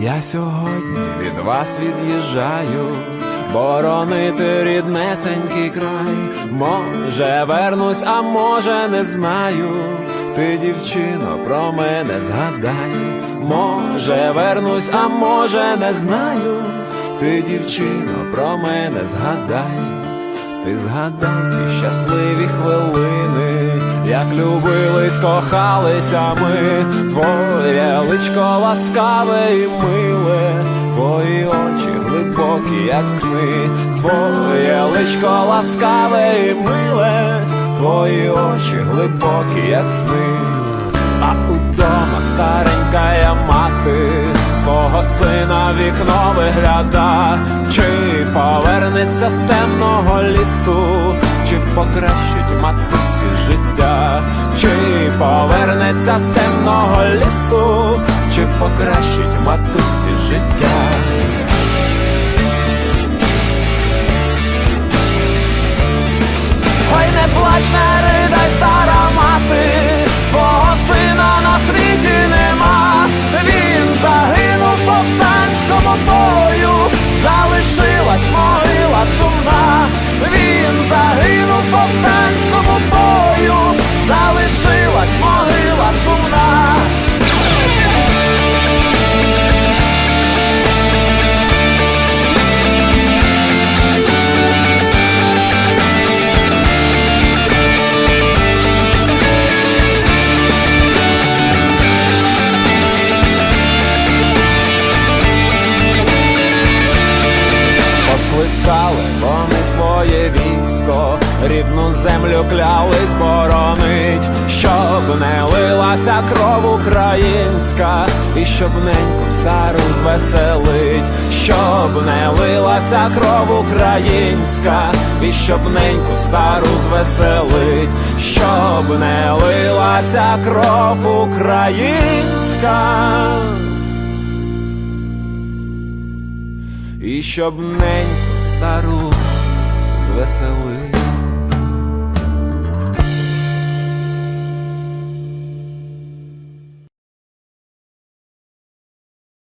Я сьогодні від вас від'їжджаю, боронити ріднесенький край. Може, вернусь, а може, не знаю. Ти, дівчино, про мене згадай. Може, вернусь, а може, не знаю. Ти, дівчино, про мене згадай. Ти згадай ті щасливі хвилини, як любились, кохалися ми, твоє личко ласкаве і миле, твої очі глибокі, як сни, твоє личко ласкаве і миле, твої очі глибокі, як сни. А удома старенька я мати свого сина вікно вигляда, чи повернеться з темного лісу, чи покращить матусі життя, чи повернеться з темного лісу, чи покращить матусі життя. Ой, не плач, не ридай, стара мати, твого сина на світі нема. Він загинув в повстанському бою, залишилась могила сумна. Повстанському бою, залишилась могила сумна. Поскликали вони своє військо, рідну землю клялись боронить, щоб не лилася кров українська, і щоб неньку стару звеселить, щоб не лилася кров українська, і щоб неньку стару звеселить, щоб не лилася кров українська. І щоб неньку стару звеселить.